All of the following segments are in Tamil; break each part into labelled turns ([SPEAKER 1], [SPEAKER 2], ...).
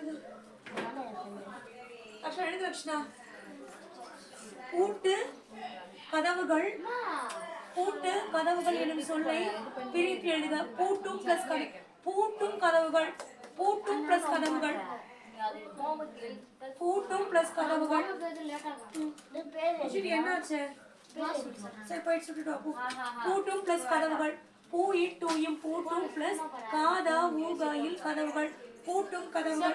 [SPEAKER 1] எழுது. அக்ஷா எழுது பூட்டு கதவுகள். பூட்டு கதவுகள் எனும் சொல்லை பிரித்து எழுத பூட்டும் பிளஸ் கதை பூட்டும் கதவுகள். பூட்டும் பிளஸ் கதவுகள். பூட்டும் பிளஸ் கதவுகள். என்னாச்சு சரி போயிட்டு சுட்டுட்டு பூ. பூட்டும் பிளஸ் கதவுகள். பூ இட்டூயும் பூட்டும் பிளஸ் காதா ஊகாயில் கதவுகள். பூட்டும் கதவுகள்.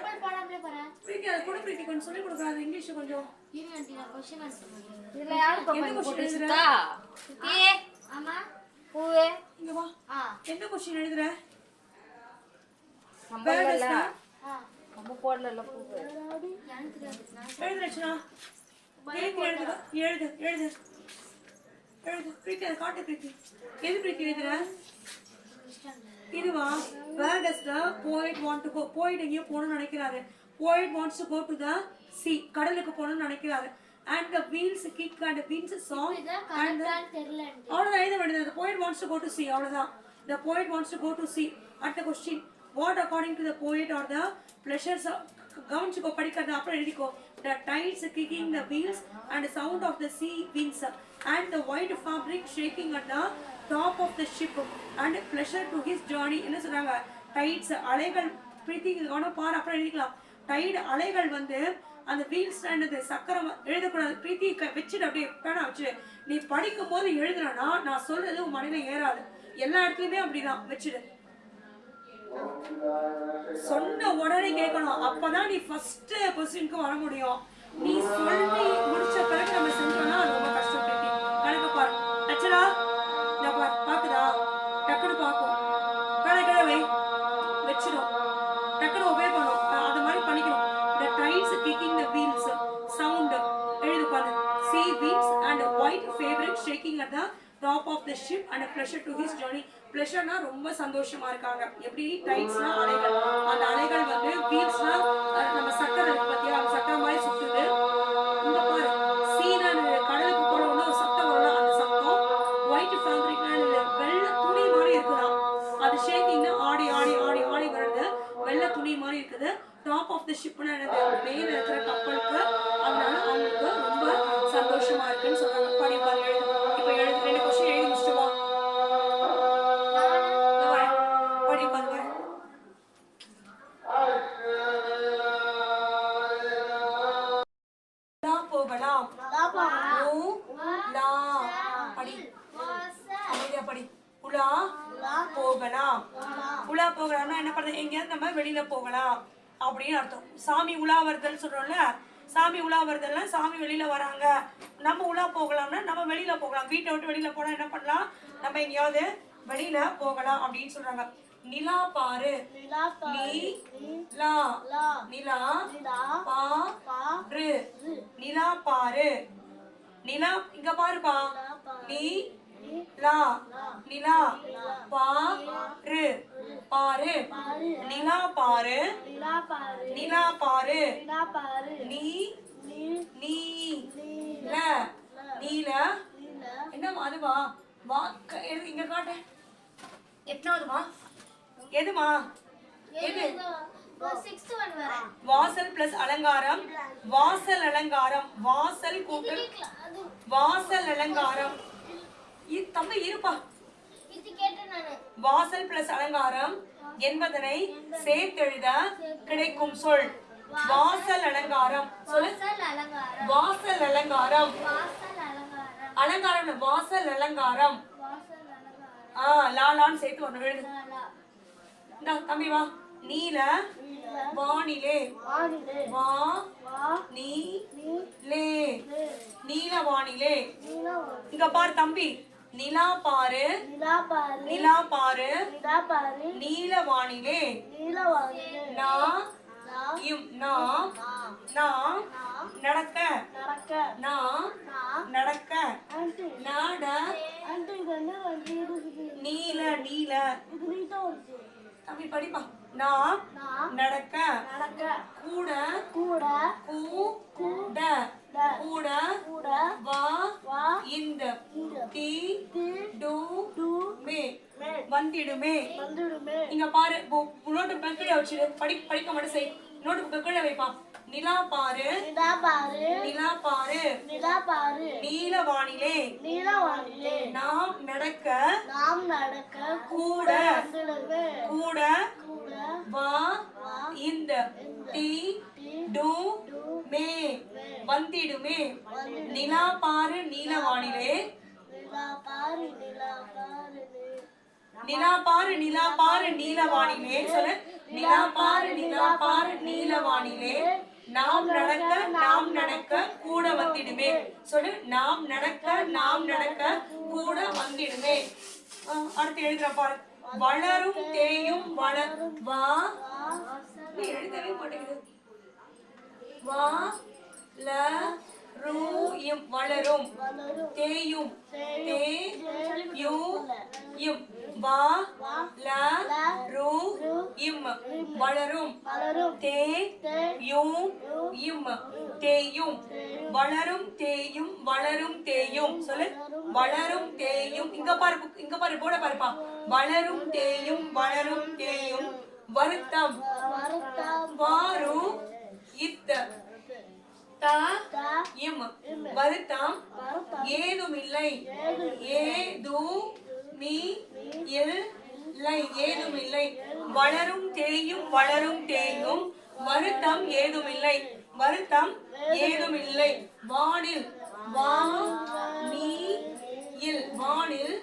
[SPEAKER 1] பிரீத்தி அதை கூட பிரீத்தி கொஞ்சம் சொல்லி கொடுக்காது இங்கிலீஷ் கொஞ்சம்.
[SPEAKER 2] இதுல யாரு
[SPEAKER 1] என்ன கொஸ்டின் எழுதுற?
[SPEAKER 2] ஏ? பூவே?
[SPEAKER 1] இங்க வா. என்ன கொஸ்டின் எழுதுற?
[SPEAKER 2] நம்ம
[SPEAKER 1] Where does
[SPEAKER 2] இல்ல
[SPEAKER 1] the-
[SPEAKER 2] நம்ம போடல பூவே.
[SPEAKER 1] எழுது ரச்சனா எழுது எழுது எழுது. எழுது. பிரீத்தி அதை காட்டு பிரீத்தி எது பிரீத்தி எழுதுற? இதுவா? வேர் டஸ் த போயிட் வாண்ட் டு கோ போயிட் எங்கேயோ போகணும்னு நினைக்கிறாரு poet wants to go to the sea கடலுக்கு போகணும்னு நினைக்கிறாரு and the wheel's kick and wind's song and அவ்வளோதான் எழுத வேண்டியது poet wants to go to sea அவ்வளோதான் the poet wants to go to sea அடுத்த question what according to the poet or the pleasures of கவனிச்சுக்கோ படிக்கிறது அப்புறம் எழுதிக்கோ the tides kicking the wheels and the sound of the sea winds and the white fabric shaking at top of the ship and pleasure to his his என்ன சொல்றாங்க? டைட்ஸ் அலைகள் பிரீத்தி இது கவனம் பாரு அப்புறம் எழுதிக்கலாம். டைடு அலைகள் வந்து அந்த வீல் ஸ்டாண்டு சக்கரம் எழுதக்கூடாது. பிரீத்தி வச்சுட்டு அப்படியே பேனா வச்சுட்டு நீ படிக்கும் போது எழுதுனா நான் சொல்றது உன் மனையில ஏறாது. எல்லா இடத்துலயுமே அப்படிதான். வச்சுடு. சொன்ன உடனே கேட்கணும். அப்பதான் நீ ஃபர்ஸ்ட் பொசிஷனுக்கு வர முடியும். நீ சொல்லி முடிச்ச பிறகு நம்ம of the ship and and to his journey his ரொம்ப சந்தோஷமா இருக்காங்க. எப்படி டைட்ஸ்னா அலைகள். அந்த அலைகள் வந்து வீல்ஸ்னா நம்ம சக்கரை இருக்கு அந்த சக்கரை மாதிரி சுத்துது. இங்க பாரு. சீனா கடலுக்கு போனோம்னா ஒரு சத்தம் வரும் அந்த சத்தம் ஒயிட் ஃபேப்ரிக்னா வெள்ளை துணி மாதிரி இருக்குதாம். அது ஷேக்கிங்னா ஆடி ஆடி ஆடி ஆடி வருது. வெள்ளை துணி மாதிரி இருக்குது. டாப் ஆஃப் த ஷிப்னா எனக்கு மேல இருக்கிற கப்பலுக்கு அதனால அவங்களுக்கு ரொம்ப சந்தோஷமா இருக்குன்னு சொல்றாங்க. படி பாரு வருதல் சொல்றோம்ல. சாமி உலா வருதல்னா சாமி வெளியில வராங்க. நம்ம உலா போகலாம்னா நம்ம வெளியில போகலாம். வீட்டை விட்டு வெளியில போனா என்ன பண்ணலாம்? நம்ம எங்கேயாவது வெளியில போகலாம் அப்படின்னு சொல்றாங்க. நிலா பாரு. நிலா பா ரு நிலா. பாரு. நிலா இங்க பாருப்பா. நீ லா நிலா பா ரு பாரு நிலா பாரு நிலா. பாரு நீ நீ ல நீல என்னம்மா அதுவா வா இங்க காட்டு. எத்தனாவதுமா எதுமா எது வாசல் பிளஸ் அலங்காரம். வாசல் அலங்காரம். வாசல் கூட்டல் வாசல் அலங்காரம். தம்பி இருப்பா. வாசல் பிளஸ் அலங்காரம் என்பதனை சேர்த்தெழுத கிடைக்கும் சொல். வாசல் அலங்காரம். சொல்லு. வாசல் அலங்காரம். அலங்காரம். வாசல் அலங்காரம். ஆ லாலான்னு சேர்த்து ஒண்ணு எழுது. இந்தா, தம்பி வா. நீல வானிலே. வா நீ லே. நீல வானிலே. இங்க பாரு தம்பி. நிலா பாரு நிலா பாரு நீல வானிலே நா. இம். நா. நா. நடக்க. நா. நடக்க. நாட. நீல நீல. தம்பி படிப்பா. நா. நடக்க. கூட. கூட. கூட வா இந்த டி டு மே வந்திடுமே. இங்க பாரு நோட்டு பக்கெட் வச்சிரு படி படிக்க மட்டும் செய். நோட்டு புக்கு கீழே வைப்பா. நிலா பாரு.
[SPEAKER 3] நிலா பாரு.
[SPEAKER 1] நிலா பாரு.
[SPEAKER 3] நிலா பாரு.
[SPEAKER 1] நீல வானிலே
[SPEAKER 3] நீலவானிலே
[SPEAKER 1] நாம் நடக்க
[SPEAKER 3] நாம் நடக்க
[SPEAKER 1] கூட கூட
[SPEAKER 3] கூட
[SPEAKER 1] வா இந்த டி டு மே. வந்திடுமே. நிலா பாரு நீல வானிலே
[SPEAKER 3] நிலா பாரு நிலா பாரு
[SPEAKER 1] நீல வானிலே சொல்லு. நிலா பாரு நிலா பாரு நீல வானிலே நாம் நடக்க நாம் நடக்க கூட வந்திடுமே. சொல்லு. நாம் நடக்க நாம் நடக்க கூட வந்திடுமே. அடுத்து எழுதுற பாரு. வளரும் தேயும் வளர் வா. எழுதவே மாட்டேங்குது. வா ல ரூ வளரும். தேயும் தே யூ இம். வா ல ரூ இம். வளரும். தே யூ இம். தேயும் வளரும் தேயும் வளரும் தேயும். சொல்லு. வளரும் தேயும். இங்க பாரு இங்க பாரு போட பாருப்பா. வளரும் தேயும் வளரும் தேயும் வருத்தம் வாரு இத்த த இம் வருத்தம் ஏதுமில்லை ஏது மீ இல்லை ஏதுமில்லை. வளரும் தேயும் வளரும் தேயும் வருத்தம் ஏதுமில்லை வருத்தம் ஏதுமில்லை. வானில் வா நீ இல் வானில்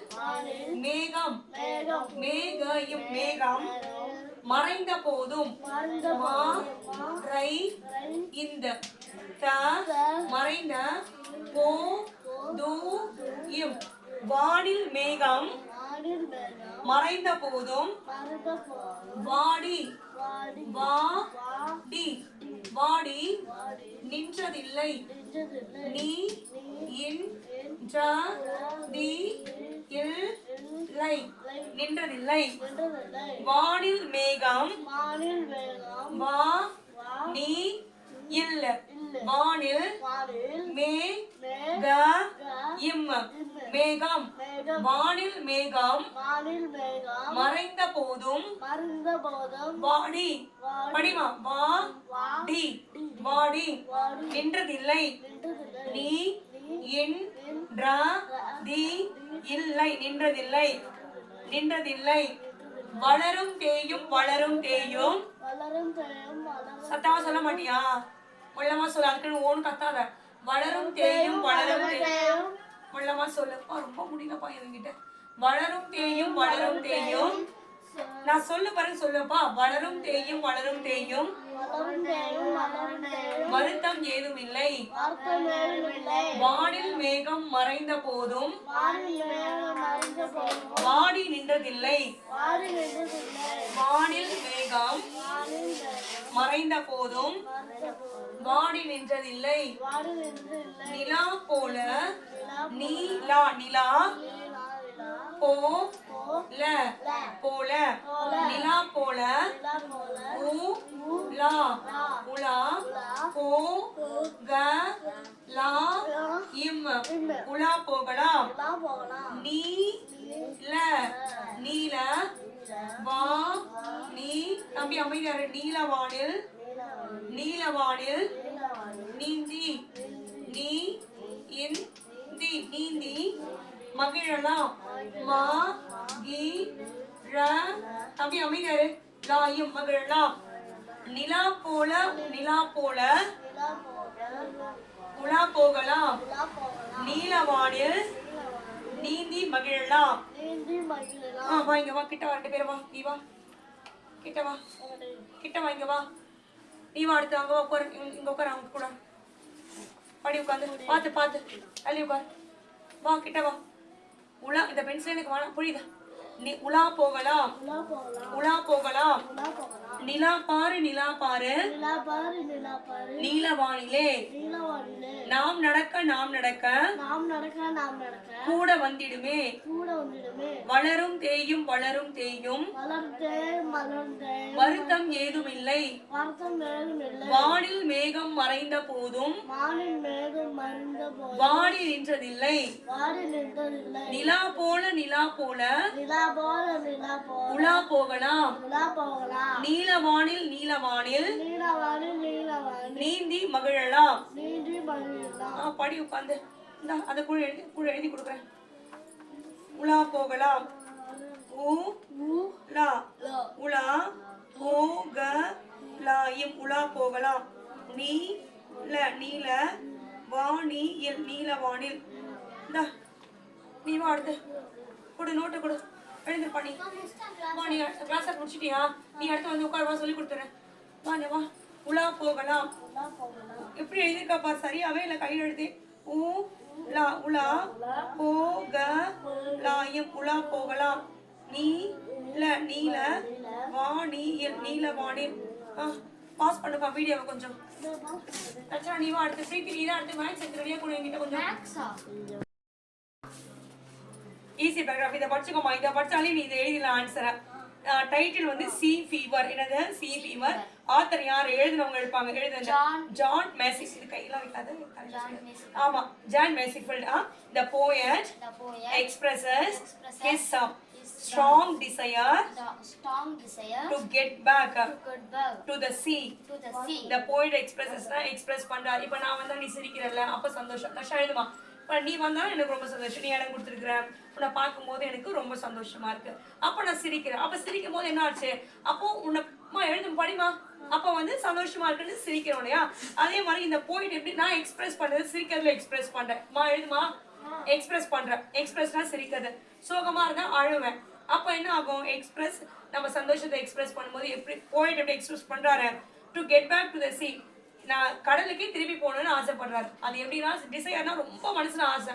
[SPEAKER 1] மேகம். மேகம். மேகம். மறைந்த போதும் மா ரை இந்த த மறைந்த போ து இம் வானில் மேகம் மறைந்த போதும் வாடி. வா டி. வாடி. நின்றதில்லை. நீ இன் ஜ தி இல் லை நின்றதில்லை. வானில் மேகம். வா நீ இல்ல. வானில் மே க இம் மேகம். வானில் மேகம். மறைந்த போதும். வாடி. படிமா. வா டி. வாடி. நின்றதில்லை. நீ தி இல்லை. நின்றதில்லை. நின்றதில்லை. வளரும் தேயும் வளரும் தேயும். சத்தமா சொல்ல மாட்டியா? உள்ளமா சொல்ல. அதுக்குன்னு ஓன் கத்தாத. வளரும் தேயும் வளரும் தேயும். உள்ளமா சொல்லு. அப்பா, ரொம்ப முடியலப்பா என்கிட்ட. வளரும் தேயும் வளரும் தேயும். நான் சொல்ல பாருங்க சொல்லுப்பா. வளரும் தேயும் வளரும் தேயும். வருத்தம் ஏதும் இல்லை வானில் மேகம் மறைந்த போதும் வாடி நின்றதில்லை. வானில் மேகம் மறைந்த போதும் வாடி நின்றதில்லை. நிலா போல நீலா நிலா
[SPEAKER 3] விழா விழா
[SPEAKER 1] போ
[SPEAKER 3] போ
[SPEAKER 1] ல போல நிலா போல
[SPEAKER 3] விழா போல
[SPEAKER 1] உ லா உலா போ க லா இம் உலா போகலாம். நீ ல நீல வா நீ தம்பி அமைதியாரு நீலவானில் நீலவானில் நீந்தி நீ இன் தி நீந்தி மகிழலாம். மா கி ர தம்பி அமைதியாரு லாயும் மகிழலாம். நிலா போல நிலா போல உலா போகலாம்.
[SPEAKER 3] நீலவாடு
[SPEAKER 1] நீலவானில் நீந்தி மகிழலாம். ஆ வா இங்க வா கிட்ட வா ரெண்டு பேரும் வா நீ வா. கிட்ட வா. கிட்ட வா இங்க வா. நீ வா அடுத்து அங்க வா உட்காரு. இங்க- இங்க உட்காரு அவங்க கூட. படி உட்காந்து. பார்த்து பார்த்து அள்ளி உட்காரு. வா கிட்ட வா. உலா இந்த பென்சில் எனக்கு வேணாம். புரியுதா? நீ உலா போகலாம் உலா போகலாம் நிலா பாரு நிலா பாரு.
[SPEAKER 3] நிலா பாரு நிலா பாரு.
[SPEAKER 1] நீலவானிலே நாம் நடக்க நாம் நடக்க.
[SPEAKER 3] நாம் நடக்க நாம் நடக்க.
[SPEAKER 1] கூட வந்திடுமே.
[SPEAKER 3] கூட வந்துடுமே.
[SPEAKER 1] வளரும் தேயும் வளரும் தேயும். வருத்தம்
[SPEAKER 3] வேறும் இல்லை
[SPEAKER 1] வானில் மேகம் மறைந்த போதும்.
[SPEAKER 3] வானில் மேகம்
[SPEAKER 1] வாடி நின்றதில்லை. நிலா போல நிலா போல
[SPEAKER 3] நிலா போல நிலா போல
[SPEAKER 1] உலா போகலாம்.
[SPEAKER 3] விழா போகலாம்.
[SPEAKER 1] நீல நீலவானில் நீலவானில்
[SPEAKER 3] நீலவாணி நீலவாணி
[SPEAKER 1] நீந்தி மகிழலாம்.
[SPEAKER 3] நீதி மகிழலாம்.
[SPEAKER 1] ஆ, படி உட்காந்து இந்த அதை கூட எழுதி கூட எழுதி கொடுக்குறேன். உலா போகலாம். உ லா. உலா போக லாயும் உலா போகலாம். நீ ல நீல வாணி எல் நீல வானில். இந்தா நீ வா அடுத்து. கொடு நோட்டு கொடு. எழுந்து பண்ணி வா நீ கிளாஸ் முடிச்சிட்டியா? நீ அடுத்து வந்து உட்கார் வா சொல்லி கொடுத்துறேன். வா நீ வா. உலா போகலாம். எப்படி எழுதியிருக்காப்பா சரியாவே இல்லை கையில் எழுதி ஊ லா உலா போக லாயம் உலா போகலாம். நீ இல்ல நீல வாணி எல் நீல வானில். ஆ பாஸ் பண்ணுப்பா வீடியோவை கொஞ்சம். அச்சா நீ அடுத்து பிரீத்தி நீ தான் அடுத்து மேக்ஸ் ரெடியாக கூட என்கிட்ட கொஞ்சம்
[SPEAKER 2] மேக்ஸா
[SPEAKER 1] ஈஸி பேராகிராஃப் இதை படிச்சுக்கோமா இதை படிச்சாலே நீ இதை எழுதிடலாம் ஆன்சரை டைட்டில் வந்து சி ஃபீவர் என்னது சி ஃபீவர் ஆத்தர் யார் எழுதினவங்க எழுதுங்க
[SPEAKER 2] John.
[SPEAKER 1] ஜான் மேசிஸ் இது கையெல்லாம் வைக்காது. ஆமா John Masefield ah the poet
[SPEAKER 2] The poet
[SPEAKER 1] expresses Strong desire
[SPEAKER 2] strong desire
[SPEAKER 1] to get back uh,
[SPEAKER 2] to get back
[SPEAKER 1] to the sea
[SPEAKER 2] to the sea.
[SPEAKER 1] the poet expresses னா எக்ஸ்பிரஸ் பண்றாரு. இப்போ நான் வந்தா நீ சிரிக்கிறல்ல? அப்ப சந்தோஷம். நான் எழுதுமா இப்போ நீ வந்தா எனக்கு ரொம்ப சந்தோஷம். நீ இடம் கொடுத்துருக்குற. உன்னை பார்க்கும்போது எனக்கு ரொம்ப சந்தோஷமா இருக்கு. அப்ப நான் சிரிக்கிறேன். அப்ப சிரிக்கும் போது என்ன ஆச்சு? அப்போ உன்னை அம்மா எழுதும் படிமா அப்ப வந்து சந்தோஷமா இருக்குன்னு சிரிக்கிறோம் இல்லையா? அதே மாதிரி இந்த போயிட் எப்படி நான் எக்ஸ்பிரஸ் பண்றது சிரிக்கிறதுல எக்ஸ்பிரஸ் பண்றேன். மா எழுதுமா எக்ஸ்பிரஸ் பண்றேன். எக்ஸ்பிரஸ்னா சிரிக்கிறது சோகமா இருந்தா அழுவேன். அப்ப என்ன ஆகும்? எக்ஸ்பிரஸ் நம்ம சந்தோஷத்தை எக்ஸ்பிரஸ் பண்ணும்போது எப்படி போயிட்டு எப்படி எக்ஸ்பிரஸ் பண்றாரு? To get back to the sea நான் கடலுக்கே திருப்பி போகணும்னு ஆசைப்படுறாரு. அது எப்படின்னா டிசையர்னா ரொம்ப மனசுல ஆசை.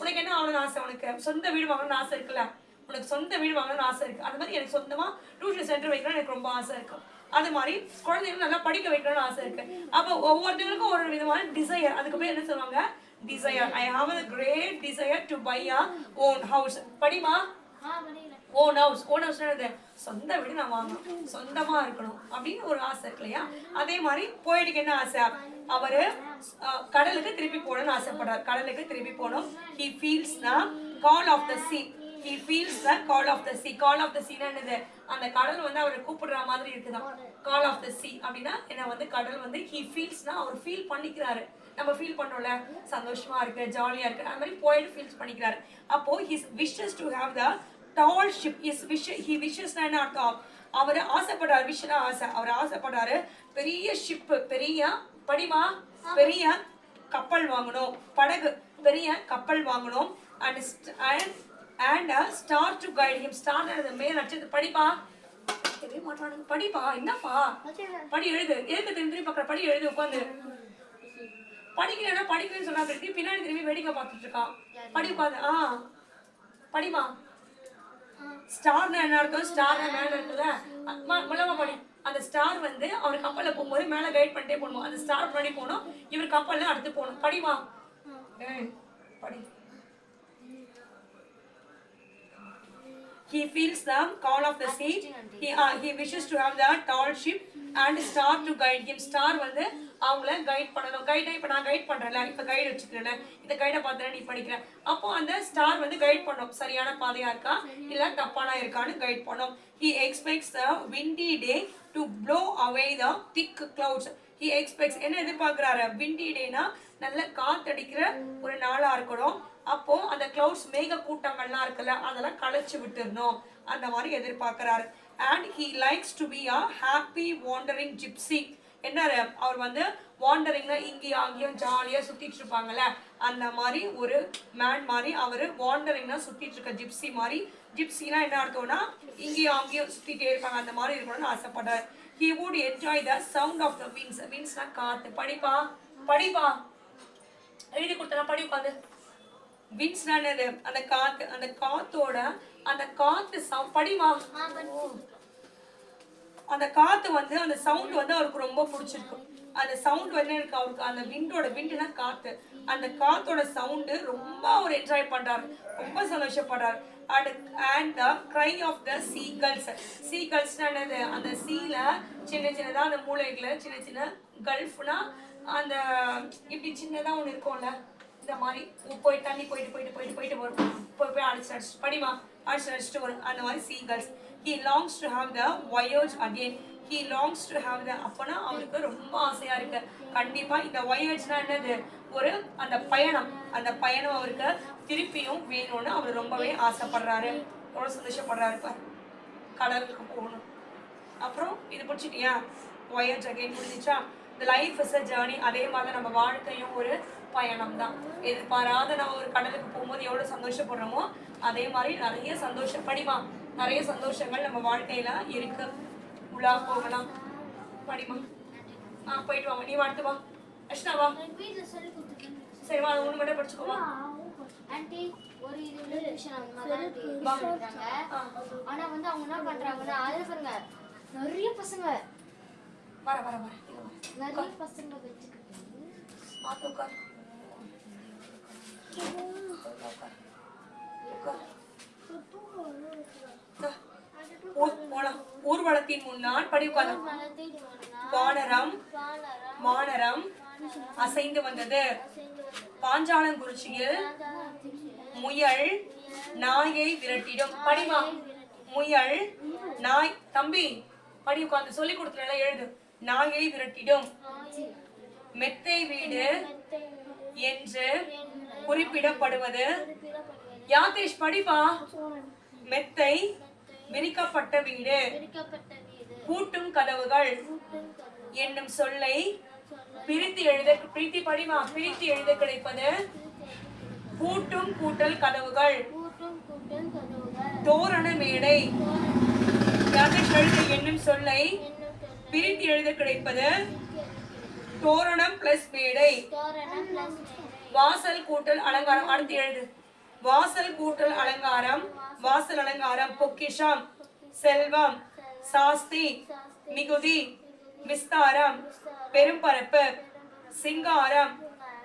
[SPEAKER 1] உனக்கு என்ன ஆகணும்னு ஆசை உனக்கு? சொந்த வீடு வாங்கணும்னு ஆசை இருக்குல்ல? உனக்கு சொந்த வீடு வாங்கணும்னு ஆசை இருக்கு. அது மாதிரி எனக்கு சொந்தமா டியூஷன் சென்டர் வைக்கணும்னு எனக்கு ரொம்ப ஆசை இருக்கு. அது மாதிரி குழந்தைகளும் நல்லா படிக்க வைக்கணும்னு ஆசை இருக்கு. அப்போ ஒவ்வொருத்தவங்களுக்கும் ஒரு விதமான டிசையர் அதுக்கு பேர் என்ன சொல்லுவாங்க? Desire I have a great desire to buy a own house படிமா own house own house என்னது? சொந்த வீடு நான் வாங்கணும். சொந்தமா இருக்கணும் அப்படின்னு ஒரு ஆசை இருக்கு இல்லையா? அதே மாதிரி போயிட்டுக்கு என்ன ஆசை? அவரு கடலுக்கு திருப்பி போகணும்னு ஆசைப்படுறாரு. கடலுக்கு திருப்பி போகணும். He feels the call of the sea. He feels the call of the sea. Call of the sea என்னது? அந்த கடல் வந்து அவரை கூப்பிடுற மாதிரி இருக்குதான். கால் ஆஃப் த sea அப்படின்னா என்ன வந்து? கடல் வந்து ஹி ஃபீல்ஸ்னா அவர் ஃபீல் பண்ணிக்கிறாரு. நம்ம ஃபீல் பண்றோம்ல சந்தோஷமா இருக்கு ஜாலியா இருக்கு. அந்த மாதிரி போயிட்டு ஃபீல்ஸ் பண்ணிக்கிறாரு. அப்போ his wishes to have the tall ship his wish he wishes என்ன அர்த்தம்? அவர் ஆசைப்படுறாரு விஷனா ஆசை. அவர் ஆசைப்படுறாரு பெரிய ஷிப் பெரிய படிமா? பெரிய கப்பல் வாங்கணும். படகு. பெரிய கப்பல் வாங்கணும். And and and star to guide him star மேல் நட்சத்திரம் படிப்பா? படிப்பா? என்னப்பா? படி எழுது. எழுத்து திரும்பி பார்க்குற படி எழுது உட்காந்து. படிக்கலைன்னா படிக்கலன்னு சொன்னா பின்னாடி திரும்பி வேடிக்கை பார்த்துட்டு இருக்கான் படி உட்காந்து ஆ படிமா ஸ்டார் என்ன அர்த்தம்? ஸ்டார் மேல இருக்குல்ல? ம- மொல்லமா படி. அந்த ஸ்டார் வந்து அவர் கப்பல்ல போகும்போது மேல கைட் பண்ணிட்டே போகணும். அந்த ஸ்டார் முன்னாடி போகணும். இவர் கப்பல்ல அடுத்து போகணும். படிமா படி. He feels the call of the sea. He, uh, he wishes to have the tall ship. And star to guide him star வந்து அவங்கள கைட் பண்ணணும். கைடை இப்போ நான் கைட் பண்ணுறேன்ல இப்போ கைடு வச்சுக்கிறேன்ல இந்த கைடை பார்த்துட்டு நீ படிக்கிற. அப்போ அந்த ஸ்டார் வந்து கைட் பண்ணும். சரியான பாதையா இருக்கா? இல்ல தப்பானா இருக்கான்னு கைட் பண்ணும். He expects the windy day to blow away the thick clouds he expects என்ன எதிர்பார்க்குறாரு? விண்டி டேனா நல்ல காத்தடிக்கிற ஒரு நாளா இருக்கணும். அப்போ அந்த கிளவுட்ஸ் மேக கூட்டங்கள்லாம் இருக்குல்ல அதெல்லாம் களைச்சு விட்டுறணும். அந்த மாதிரி எதிர்பார்க்குறாரு. And he likes to be a happy wandering gypsy என்ன அவர் வந்து வாண்டரிங்னா இங்கேயும் அங்கேயும் ஜாலியாக சுற்றிட்டு இருப்பாங்கல்ல அந்த மாதிரி ஒரு மேன் மாதிரி அவர் வாண்டரிங்னா சுற்றிட்டு இருக்க ஜிப்சி மாதிரி. ஜிப்சினா என்ன அர்த்தம்னா இங்கேயும் அங்கேயும் சுற்றிட்டே இருப்பாங்க அந்த மாதிரி இருக்கணும்னு ஆசைப்படுறாரு. He would enjoy the sound of the winds வின்ஸ்னா காத்து. படிப்பா படிப்பா. எழுதி கொடுத்தனா படி உட்காந்து. வின்ஸ்னா என்னது? அந்த காத்து அந்த காத்தோட அந்த காத்து படிமா? அந்த காத்து வந்து அந்த சவுண்ட் வந்து அவருக்கு ரொம்ப பிடிச்சிருக்கு. அந்த சவுண்ட் வந்து எனக்கு அவருக்கு அந்த விண்டோட விண்டுனா காத்து. அந்த காத்தோட சவுண்டு ரொம்ப அவர் என்ஜாய் பண்றாரு. ரொம்ப சந்தோஷப்படுறாரு. And and the cry of the seagulls seagulls என்னது? அந்த சீல சின்ன சின்னதா அந்த மூளைகளை சின்ன சின்ன கல்ஃப்னா அந்த இப்படி சின்னதா ஒன்று இருக்கும்ல இந்த மாதிரி. போய் தண்ணி போயிட்டு போயிட்டு போயிட்டு போயிட்டு வரும். போய் போய் அடிச்சு அடிச்சு. படிமா? அடிச்சு அடிச்சுட்டு வரும் அந்த மாதிரி seagulls he longs to have the voyage again. He longs to have the அப்பனா அவருக்கு ரொம்ப ஆசையா இருக்கு. கண்டிப்பா இந்த ஒயேஜ்னா என்னது? ஒரு அந்த பயணம். அந்த பயணம் அவருக்கு திருப்பியும் வேணும்னு அவர் ரொம்பவே ஆசைப்படுறாரு. எவ்வளவு சந்தோஷப்படுறாரு கடலுக்கு போகணும். அப்புறம் இது பிடிச்சிட்டியா? ஒயேஜ் அகைன் முடிஞ்சிச்சா? இந்த லைஃப் இஸ் அ ஜேர்னி அதே மாதிரி நம்ம வாழ்க்கையும் ஒரு பயணம் தான் எதிர்பாராத நம்ம ஒரு கடலுக்கு போகும்போது எவ்வளவு சந்தோஷப்படுறோமோ அதே மாதிரி நிறைய சந்தோஷம் படிமா நிறைய சந்தோஷங்கள் நம்ம வாழ்க்கையில இருக்கு. உலா போகலாம். படிமா. ஆ போயிட்டு வாங்க. நீ அடுத்து வா. அஷ்னா வா. சரி வா. ஒன்று மட்டும் படிச்சுக்கோமா
[SPEAKER 2] ஆன்ட்டி ஒரு இது அந்த மாதிரி ஆனா வந்து அவங்க என்ன பண்றாங்கன்னா அதுல பாருங்க நிறைய பசங்க.
[SPEAKER 1] வர வர வர.
[SPEAKER 2] நிறைய பசங்க வச்சுக்கிட்டு.
[SPEAKER 1] பார்த்து ஊர்வலத்தின் முன்னால் படி உட்கார்ந்து. வானரம் மானரம் அசைந்து வந்தது. பாஞ்சாலங்குறிச்சியில் முயல் நாயை விரட்டிடும். படிமா முயல் நாய். தம்பி படி உட்கார்ந்து. சொல்லி கொடுத்துறல எழுது. நாயை விரட்டிடும். மெத்தை வீடு என்று குறிப்பிடப்படுவது யாதேஷ் படிப்பா? மெத்தை விரிக்கப்பட்ட வீடு. பூட்டும் கதவுகள். என்னும் சொல்லை பிரித்து எழுத பிரித்து படிமா? பிரித்து எழுத கிடைப்பது பூட்டும் கூட்டல் கதவுகள்.
[SPEAKER 2] கூட்டும் கூட்டும்
[SPEAKER 1] தோரண மேடை. யாதேஷ் எழுத என்னும் சொல்லை பிரித்து எழுத கிடைப்பது தோரணம் பிளஸ் மேடை. வாசல் கூட்டல் அலங்காரம் அடுத்து எழுது. வாசல் கூட்டல் அலங்காரம் வாசல் அலங்காரம் பொக்கிஷம் செல்வம் சாஸ்தி மிகுதி விஸ்தாரம் பெரும்பரப்பு சிங்காரம்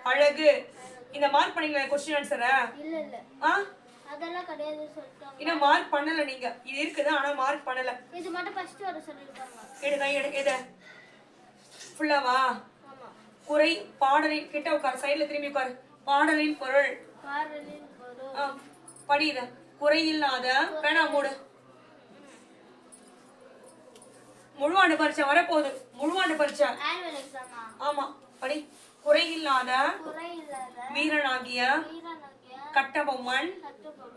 [SPEAKER 1] அழகு. இந்த மார்க் பண்ணீங்களா கொஸ்டின் ஆன்சரா
[SPEAKER 2] இல்ல இல்ல.
[SPEAKER 1] ஆ?
[SPEAKER 2] அதெல்லாம் கிடையாது சொல்லிட்டோம்.
[SPEAKER 1] இன்னும் மார்க் பண்ணல நீங்க. இது இருக்குது ஆனா மார்க் பண்ணல.
[SPEAKER 2] இது மட்டும் ஃபர்ஸ்ட் வர சொல்லிருக்காங்க
[SPEAKER 1] எடு கை எடு. எது ஃபுல்லாவா குறை பாடலின் கிட்ட உட்கார் சைடுல திரும்பி உட்கார். பாடலின் பொருள்.
[SPEAKER 2] பாடலின் பொருள்.
[SPEAKER 1] ஆ, படி இத. குறையில்லாத பேனா மூடு. முழுவாண்டு பரீட்சை வரப்போகுது. முழுவாண்டு பரீட்சை. ஆமா படி. குறையில்லாத
[SPEAKER 2] குறை இல்லாத
[SPEAKER 1] வீரனாகிய கட்டபொம்மன்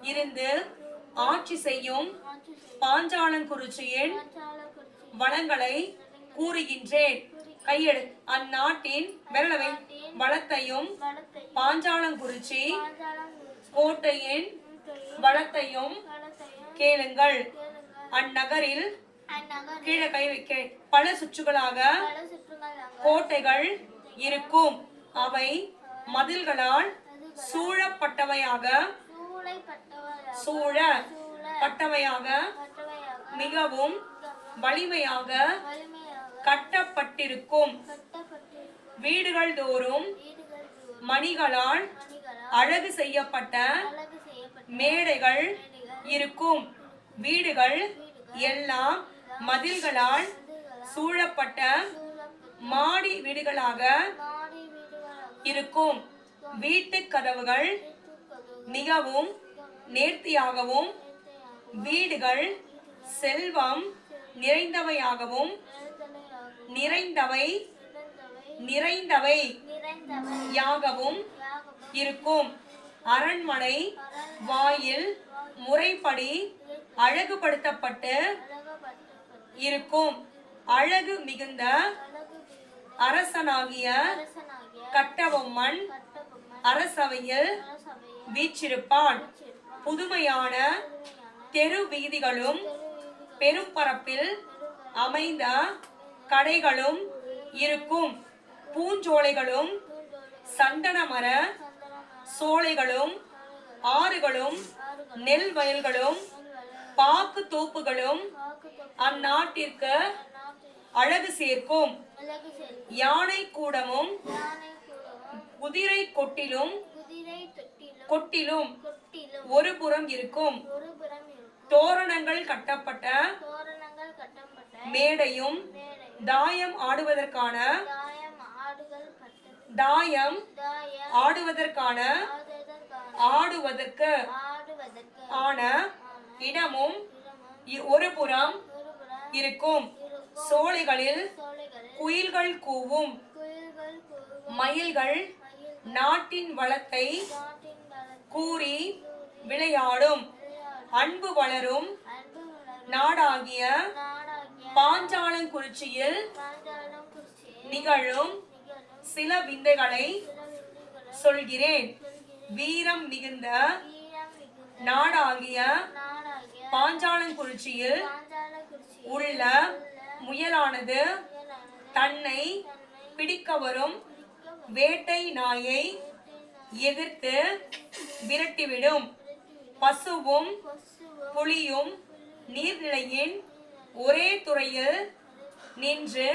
[SPEAKER 1] இருந்து ஆட்சி செய்யும் பாஞ்சாலங்குறிச்சியின் வளங்களை கூறுகின்றேன். கையெடு. அந்நாட்டின் விரலவை வளத்தையும் பாஞ்சாலங்குறிச்சி கோட்டையின் வளத்தையும் கேளுங்கள். அந்நகரில் கீழே கை வைக்க. பல சுற்றுகளாக கோட்டைகள் இருக்கும். அவை மதில்களால் சூழப்பட்டவையாக சூழப்பட்டவையாக மிகவும் வலிமையாக கட்டப்பட்டிருக்கும். வீடுகள் தோறும் மணிகளால் அழகு செய்யப்பட்ட மேடைகள் இருக்கும். வீடுகள் எல்லாம் மதில்களால் சூழப்பட்ட மாடி வீடுகளாக இருக்கும். வீட்டு கதவுகள்
[SPEAKER 2] கதவு
[SPEAKER 1] மிகவும் நேர்த்தியாகவும் வீடுகள் செல்வம் நிறைந்தவையாகவும் நிறைந்தவை
[SPEAKER 2] நிறைந்தவை
[SPEAKER 1] யாகவும் இருக்கும். அரண்மனை வாயில் முறைப்படி அழகுபடுத்தப்பட்டு இருக்கும். அழகு மிகுந்த அரசனாகிய கட்டபொம்மன் அரசவையில் வீற்றிருப்பான். புதுமையான தெரு வீதிகளும் பெரும் பரப்பில் அமைந்த கடைகளும் இருக்கும். பூஞ்சோலைகளும் சந்தனமர சோலைகளும் ஆறுகளும் நெல் வயல்களும் பாக்கு தோப்புகளும் அந்நாட்டிற்கு அழகு சேர்க்கும். யானை கூடமும் குதிரை கொட்டிலும் கொட்டிலும் ஒரு புறம் இருக்கும். தோரணங்கள் கட்டப்பட்ட மேடையும்
[SPEAKER 2] மேடை
[SPEAKER 1] தாயம் ஆடுவதற்கான
[SPEAKER 2] தாயம்
[SPEAKER 1] ஆடுவதற்கான ஆடுவதற்கு ஆன இடமும் ஒரு புறம் இருக்கும்.
[SPEAKER 4] சோலைகளில் குயில்கள் கூவும். மயில்கள் நாட்டின் வளத்தை கூறி விளையாடும். அன்பு வளரும் நாடாகிய பாஞ்சாலங்குறிச்சியில் நிகழும் சில விந்தைகளை சொல்கிறேன். வீரம் மிகுந்த நாடாகிய பாஞ்சாலங்குறிச்சியில்
[SPEAKER 1] பாஞ்சால குறிச்சியில்
[SPEAKER 4] உள்ள முயலானது தன்னை பிடிக்க வரும் வேட்டை நாயை எதிர்த்து விரட்டிவிடும். பசுவும் புலியும் நீர்நிலையின் ஒரே துறையில் நின்று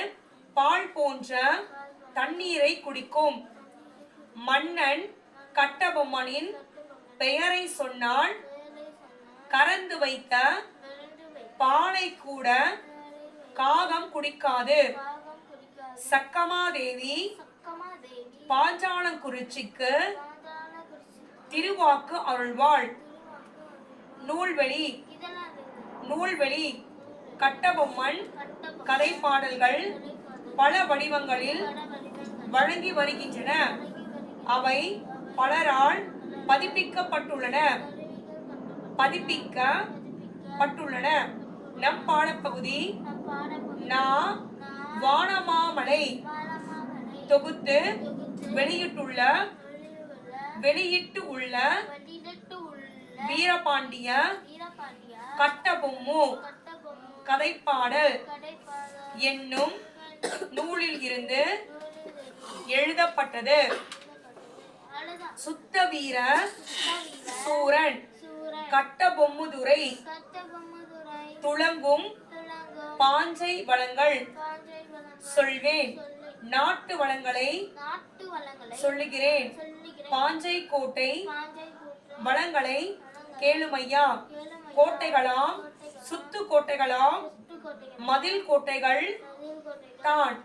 [SPEAKER 4] பால் போன்ற தண்ணீரை குடிக்கும். மன்னன் கட்டபொம்மனின் பெயரை சொன்னால் கறந்து வைத்த பாலை கூட காகம் குடிக்காது. சக்கமாதேவி பாஞ்சாலங்குறிச்சிக்கு திருவாக்கு அருள்வாள். நூல்வெளி நூல்வெளி கட்டபொம்மன் கதை பாடல்கள் பல வடிவங்களில் வழங்கி வருகின்றன. அவை பலரால் பதிப்பிக்கப்பட்டுள்ளன. பதிப்பிக்கப்பட்டுள்ளன. நம் பாடப்பகுதி நா வானமாமலை தொகுத்து வெளியிட்டுள்ள வெளியிட்டு உள்ள வீரபாண்டிய கட்டபொம்மு. கதைப்பாடல் என்னும் நூலில் இருந்து எழுதப்பட்டது. சுத்த வீர சூரன். கட்டபொம்முதுரை துளங்கும் பாஞ்சை வளங்கள். சொல்வேன். நாட்டு வளங்களை சொல்லுகிறேன். பாஞ்சை கோட்டை. வளங்களை கேளுமையா? கோட்டைகளாம் சுத்து கோட்டைகளாம் மதில் கோட்டைகள் தான்.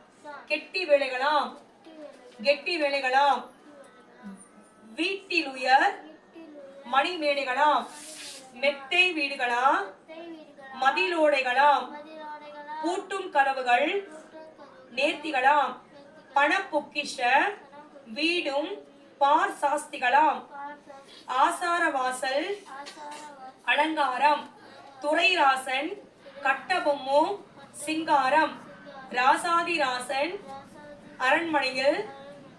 [SPEAKER 4] கெட்டி வேலைகளாம் கெட்டி வேலைகளாம். வீட்டிலுயர் மணி மேடைகளாம் மெத்தை வீடுகளாம் மதிலோடைகளாம். பூட்டும் கதவுகள் நேர்த்திகளாம். பண பொக்கிஷ வீடும் பார் சாஸ்திகளாம். ஆசார வாசல் அலங்காரம். துரைராசன் கட்டபொம்மு சிங்காரம். ராசாதிராசன் அரண்மனையில்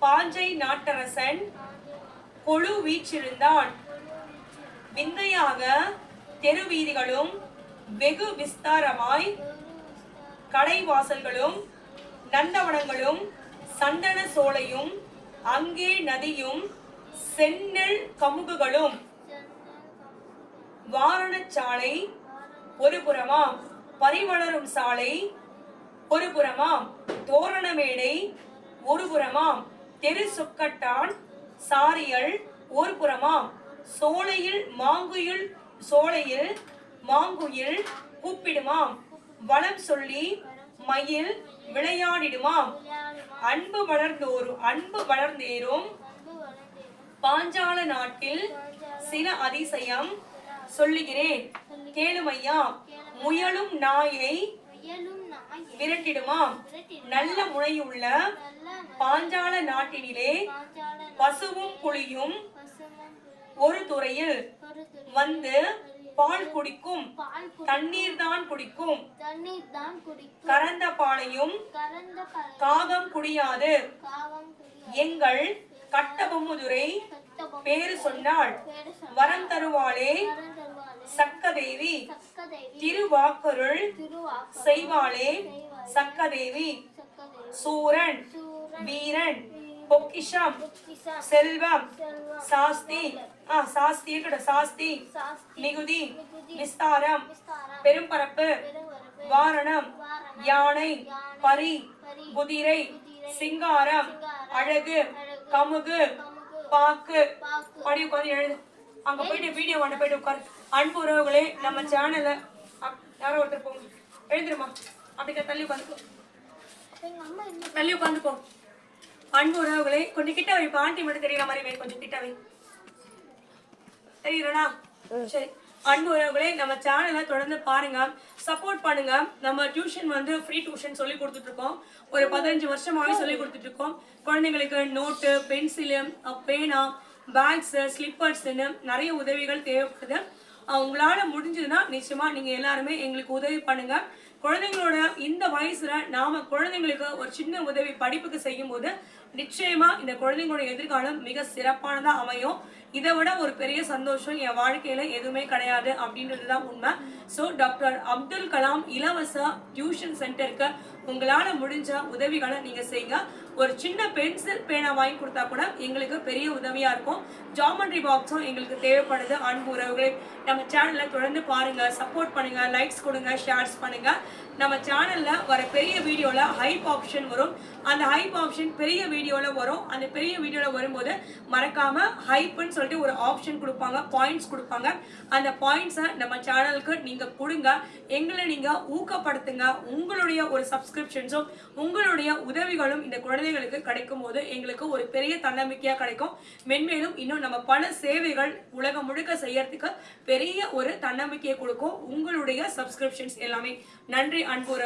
[SPEAKER 4] பாஞ்சை நாட்டரசன் கொழு வீற்றிருந்தான். விந்தையாக தெருவீதிகளும் வெகு விஸ்தாரமாய் கடைவாசல்களும் நந்தவனங்களும் சந்தன சோலையும் அங்கே நதியும் செந்நெல் கமுகுகளும். வாரணச்சாலை ஒரு புறமாம். பரிவளரும் சாலை ஒரு புறமாம். தோரணமேடை ஒரு புறமாம். தெரு சொக்கட்டான் சாரியல் ஒரு புறமாம். சோலையில் மாங்குயில் சோலையில் மாங்குயில் கூப்பிடுமாம். வளம் சொல்லி மயில் விளையாடிடுமாம். அன்பு வளர்ந்தோரும் அன்பு வளர்ந்தேரும் பாஞ்சால நாட்டில் சில அதிசயம் சொல்லுகிறேன். கேளுமையா முயலும் நாயை
[SPEAKER 1] முயலும் நாயை
[SPEAKER 4] விரட்டிடுமாம் நல்ல முனையுள்ள பாஞ்சால நாட்டினிலே பசுவும் புலியும் ஒரு துறையில் வந்து பால் குடிக்கும் தண்ணீர் தான் குடிக்கும் கறந்த பாலையும் காகம் குடியாது. எங்கள் கட்டபொம்முதுரை பேரு சொன்னாள். வரம் தருவாளே சக்கதேவி. திருவாக்கருள்
[SPEAKER 1] திருவாக்கு
[SPEAKER 4] செய்வாளே சக்கதேவி. சூரன் வீரன் பொக்கிஷம் செல்வம் சாஸ்தி. ஆ சாஸ்தி இருக்கட்டும் சாஸ்தி. மிகுதி விஸ்தாரம் பெரும்பரப்பு வாரணம் யானை பரி குதிரை சிங்காரம் அழகு, கமுகு பாக்கு படி உட்காந்து எழுது. அங்க போயிட்டு வீடியோ வாண்ட போயிட்டு உட்காரு. அன்பு உறவுகளே நம்ம சேனலை யாரோ ஒருத்தர் போங்க. எழுந்துருமா? அப்படிக்கா தள்ளி உட்காந்துக்கோ தள்ளி உட்காந்துக்கோ அன்பு உறவுகளே கொஞ்சம் கிட்ட வை. பாண்டி மட்டும் தெரியற மாதிரி வை. கொஞ்சம் கிட்ட வை. தெரியுறா சரி.
[SPEAKER 1] அன்பு உறவுகளே நம்ம சேனலை தொடர்ந்து பாருங்க. சப்போர்ட் பண்ணுங்க. நம்ம டியூஷன் வந்து ஃப்ரீ டியூஷன் சொல்லி கொடுத்துட்டு இருக்கோம் ஒரு பதினஞ்சு வருஷமாவே சொல்லி கொடுத்துட்டு இருக்கோம் குழந்தைங்களுக்கு நோட்டு பென்சிலு பேனா பேக்ஸு ஸ்லிப்பர்ஸ்னு நிறைய உதவிகள் தேவைப்படுது. உங்களால் முடிஞ்சதுன்னா நிச்சயமாக நீங்கள் எல்லாருமே எங்களுக்கு உதவி பண்ணுங்க. குழந்தைங்களோட இந்த வயசில் நாம் குழந்தைங்களுக்கு ஒரு சின்ன உதவி படிப்புக்கு செய்யும்போது நிச்சயமாக இந்த குழந்தைங்களோட எதிர்காலம் மிக சிறப்பானதாக அமையும். இதை விட ஒரு பெரிய சந்தோஷம் என் வாழ்க்கையில எதுவுமே கிடையாது அப்படின்றது தான் உண்மை. ஸோ டாக்டர் அப்துல் கலாம் இலவச டியூஷன் சென்டருக்கு உங்களால முடிஞ்ச உதவிகளை நீங்க செய்யுங்க. ஒரு சின்ன பென்சில் பேனா வாங்கி கொடுத்தா கூட எங்களுக்கு பெரிய உதவியா இருக்கும். ஜாமெண்ட்ரி பாக்ஸும் எங்களுக்கு தேவைப்படுது. அன்பு உறவுகளை நம்ம சேனலை தொடர்ந்து பாருங்க சப்போர்ட் பண்ணுங்க லைக்ஸ் கொடுங்க ஷேர்ஸ் பண்ணுங்க. நம்ம சேனல்ல வர பெரிய வீடியோல ஹைப் ஆப்ஷன் வரும். அந்த ஹைப் ஆப்ஷன் பெரிய வீடியோல வரும். அந்த பெரிய வீடியோல வரும்போது மறக்காம ஹைப்னு சொல்லிட்டு ஒரு ஆப்ஷன் கொடுப்பாங்க பாயிண்ட்ஸ் கொடுப்பாங்க. அந்த பாயிண்ட்ஸை நம்ம சேனலுக்கு நீங்க கொடுங்க. எங்களை நீங்க ஊக்கப்படுத்துங்க. உங்களுடைய ஒரு சப்ஸ்கிரிப்ஷன்ஸும் உங்களுடைய உதவிகளும் இந்த குழந்தைகளுக்கு கிடைக்கும் போது எங்களுக்கு ஒரு பெரிய தன்னம்பிக்கையா கிடைக்கும். மென்மேலும் இன்னும் நம்ம பல சேவைகள் உலகம் முழுக்க செய்யறதுக்கு பெரிய ஒரு தன்னம்பிக்கையை கொடுக்கும். உங்களுடைய சப்ஸ்கிரிப்ஷன்ஸ் எல்லாமே. நன்றி அன்பு